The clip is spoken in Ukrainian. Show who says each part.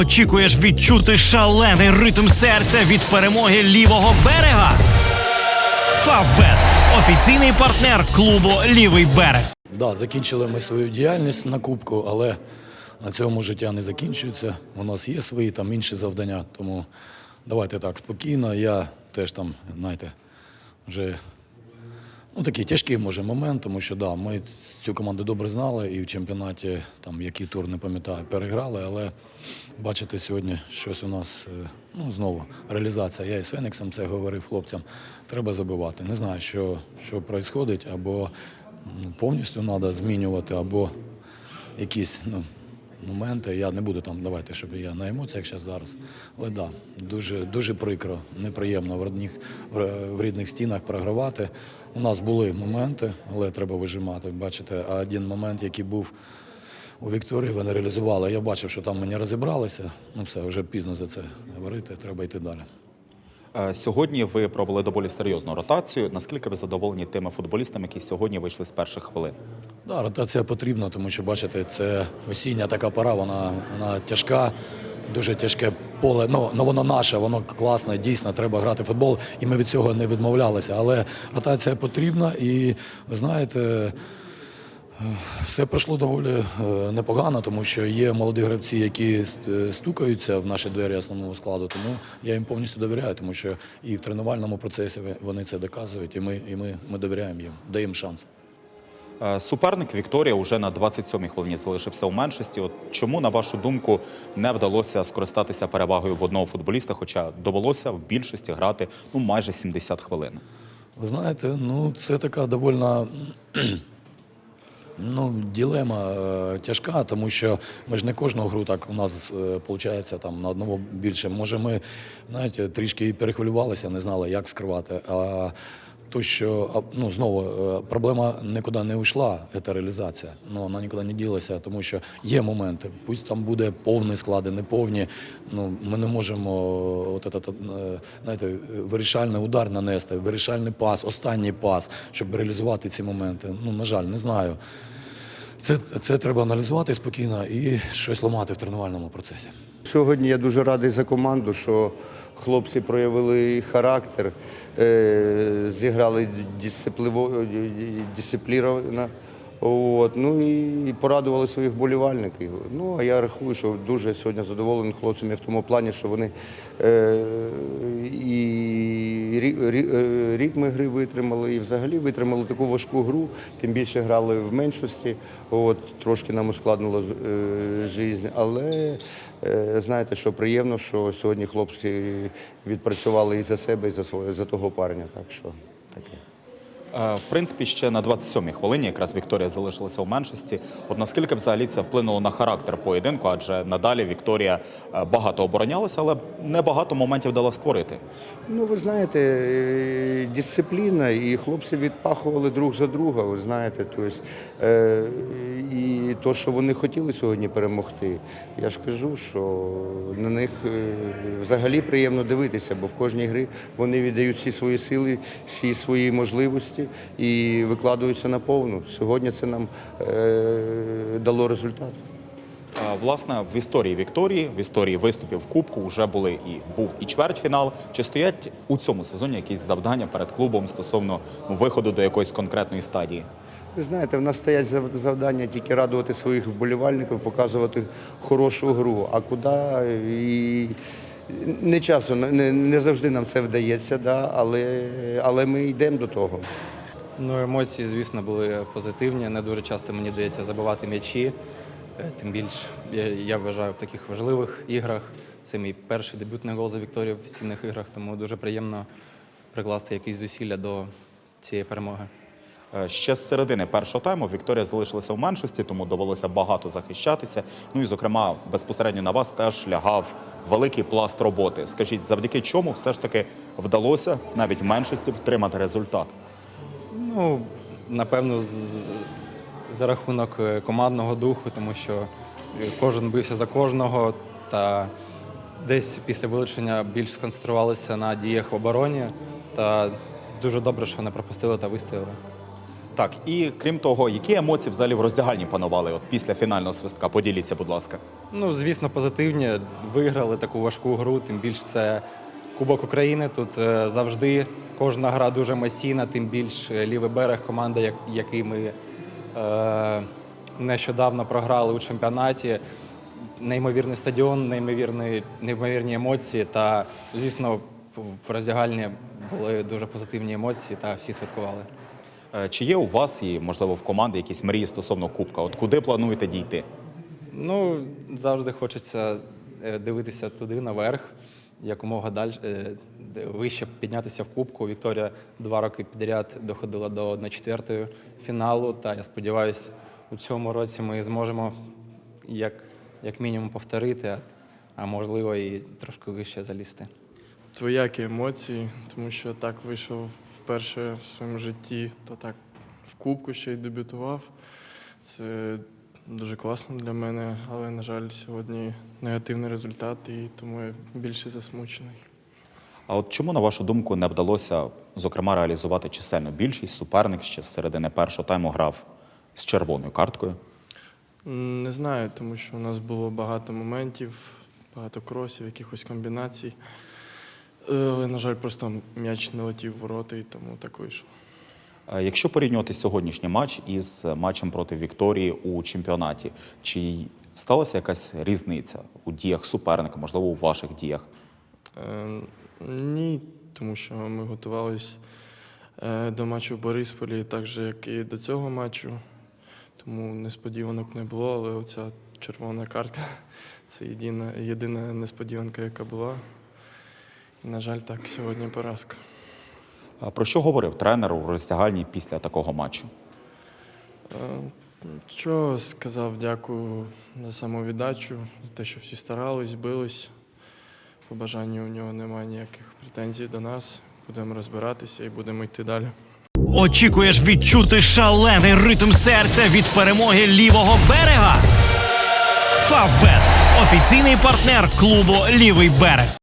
Speaker 1: Очікуєш відчути шалений ритм серця від перемоги лівого берега? Фавбет офіційний партнер клубу Лівий берег.
Speaker 2: Да, закінчили ми свою діяльність на кубку, але на цьому життя не закінчується. У нас є свої там інші завдання. Тому давайте так спокійно. Я теж там, знаєте, вже ну, такий тяжкий може момент, тому що да, ми цю команду добре знали і в чемпіонаті, там який тур не пам'ятаю, переграли. Але бачите, сьогодні щось у нас е, ну, знову реалізація. Я із Феніксом це говорив хлопцям. Треба забивати. Не знаю, що, що відбувається, або повністю треба змінювати, або якісь ну, моменти. Я не буду там давайте, щоб я на емоціях зараз зараз. Але да, дуже, дуже прикро, неприємно в рідних, в, рідних стінах програвати. У нас були моменти, але треба вижимати. Бачите, а один момент, який був у Вікторії, вони реалізували. Я бачив, що там ми не розібралися. Ну все, вже пізно за це говорити, треба йти далі.
Speaker 3: Е, Сьогодні ви провели доволі серйозну ротацію. Наскільки ви задоволені тими футболістами, які сьогодні вийшли з перших хвилин?
Speaker 2: Да, ротація потрібна, тому що бачите, це осіння така пора, вона, вона тяжка, дуже тяжке поле. Ну, ну воно наше, воно класне, дійсно, треба грати в футбол, і ми від цього не відмовлялися. Але ротація потрібна, і ви знаєте. Все пройшло доволі е, непогано, тому що є молоді гравці, які е, стукаються в наші двері основного складу. Тому я їм повністю довіряю, тому що і в тренувальному процесі вони це доказують, і ми, і ми, ми довіряємо їм, даємо шанс.
Speaker 3: Е, Суперник Вікторія вже на 27-й хвилині залишився у меншості. От чому, на вашу думку, не вдалося скористатися перевагою в одного футболіста, хоча довелося в більшості грати ну майже 70 хвилин?
Speaker 2: Ви знаєте, ну це така довольно ну, ділема е, тяжка, тому що ми ж не кожну гру так у нас виходить там на одного більше. Може, ми знаєте, трішки перехвилювалися, не знали, як скривати. А то, що ну знову е, проблема нікуди не йшла, це реалізація. Ну вона нікуди не ділася, тому що є моменти. Пусть там буде повний склади, неповні. Ну ми не можемо от этот, е, знаєте, вирішальний удар нанести, вирішальний пас, останній пас, щоб реалізувати ці моменти. Ну на жаль, не знаю. Це, це треба аналізувати спокійно і щось ламати в тренувальному процесі.
Speaker 4: Сьогодні я дуже радий за команду, що хлопці проявили характер, е, зіграли дисципліровано. От, ну і порадували своїх болівальників. Ну, а я рахую, що дуже сьогодні задоволений хлопцями в тому плані, що вони е, і рі- е, ритми гри витримали, і взагалі витримали таку важку гру, тим більше грали в меншості. От, трошки нам ускладнило е, життя. Але е, знаєте, що приємно, що сьогодні хлопці відпрацювали і за себе, і за своє, за того парня. Так що таке.
Speaker 3: Е, В принципі, ще на 27-й хвилині якраз Вікторія залишилася у меншості. От наскільки взагалі це вплинуло на характер поєдинку, адже надалі Вікторія е, багато оборонялася, але не багато моментів дала створити.
Speaker 4: Ну, ви знаєте, е, дисципліна, і хлопці відпахували друг за друга, ви знаєте. Тобто, і то, що вони хотіли сьогодні перемогти, я ж кажу, що на них взагалі приємно дивитися, бо в кожній грі вони віддають всі свої сили, всі свої можливості і викладаються на повну. Сьогодні це нам е, дало результат.
Speaker 3: Е, Власне, в історії Вікторії, в історії виступів в Кубку вже були і був і чвертьфінал. Чи стоять у цьому сезоні якісь завдання перед клубом стосовно виходу до якоїсь конкретної стадії?
Speaker 4: Ви знаєте, в нас стоять завдання тільки радувати своїх вболівальників, показувати хорошу гру. А куди і не часу, не, не завжди нам це вдається, да, але, але ми йдемо до того.
Speaker 5: Ну, емоції, звісно, були позитивні. Не дуже часто мені дається забивати м'ячі. Е, Тим більш я, я вважаю в таких важливих іграх. Це мій перший дебютний гол за Вікторію в офіційних іграх, тому дуже приємно прикласти якісь зусилля до цієї перемоги.
Speaker 3: Е, Ще з середини першого тайму Вікторія залишилася в меншості, тому довелося багато захищатися. Ну і, зокрема, безпосередньо на вас теж лягав великий пласт роботи. Скажіть, завдяки чому все ж таки вдалося навіть в меншості втримати результат?
Speaker 5: Ну, напевно, за рахунок е, командного духу, тому що е, кожен бився за кожного, та десь після вилучення більш сконцентрувалися на діях в обороні. Та дуже добре, що не пропустили та вистояли.
Speaker 3: Так, і крім того, які емоції взагалі в роздягальні панували от після фінального свистка? Поділіться, будь ласка.
Speaker 5: Ну, звісно, позитивні. Виграли таку важку гру, тим більше це Кубок України. Тут е, завжди кожна гра дуже емоційна, тим більш е, лівий берег, команда, як, який ми е, нещодавно програли у чемпіонаті. Неймовірний стадіон, неймовірні, неймовірні емоції. Та, звісно, в роздягальні були дуже позитивні емоції та всі святкували.
Speaker 3: Е, Чи є у вас і, можливо, в команди якісь мрії стосовно Кубка? От куди плануєте дійти?
Speaker 5: Ну, завжди хочеться е, дивитися туди наверх, якомога далі вище піднятися в кубку. Вікторія два роки підряд доходила до 1-4 фіналу. Та я сподіваюся, у цьому році ми зможемо як, як мінімум повторити, а, можливо і трошки вище залізти.
Speaker 6: Двоякі емоції, тому що так вийшов вперше в своєму житті, то так в кубку ще й дебютував. Це дуже класно для мене, але, на жаль, сьогодні негативний результат, і тому я більше засмучений.
Speaker 3: А от чому, на вашу думку, не вдалося, зокрема, реалізувати чисельну більшість? Суперник ще з середини першого тайму грав з червоною карткою.
Speaker 6: Не знаю, тому що у нас було багато моментів, багато кросів, якихось комбінацій. Е, Але, на жаль, просто м'яч не летів в ворота, і тому так вийшло.
Speaker 3: Е, Якщо порівнювати сьогоднішній матч із матчем проти Вікторії у чемпіонаті, чи сталася якась різниця у діях суперника, можливо, у ваших діях?
Speaker 6: Е, Ні, тому що ми готувалися до матчу в Борисполі, так же, як і до цього матчу. Тому несподіванок не було, але оця червона картка це єдина, єдина несподіванка, яка була. На жаль, так, сьогодні поразка.
Speaker 3: А Про що говорив тренер у роздягальні після такого матчу?
Speaker 6: Е, Що сказав, дякую за самовіддачу, за те, що всі старались, бились. По бажанню у нього немає ніяких претензій до нас. Будемо розбиратися і будемо йти далі.
Speaker 1: Очікуєш відчути шалений ритм серця від перемоги лівого берега? Фавбет офіційний партнер клубу Лівий берег.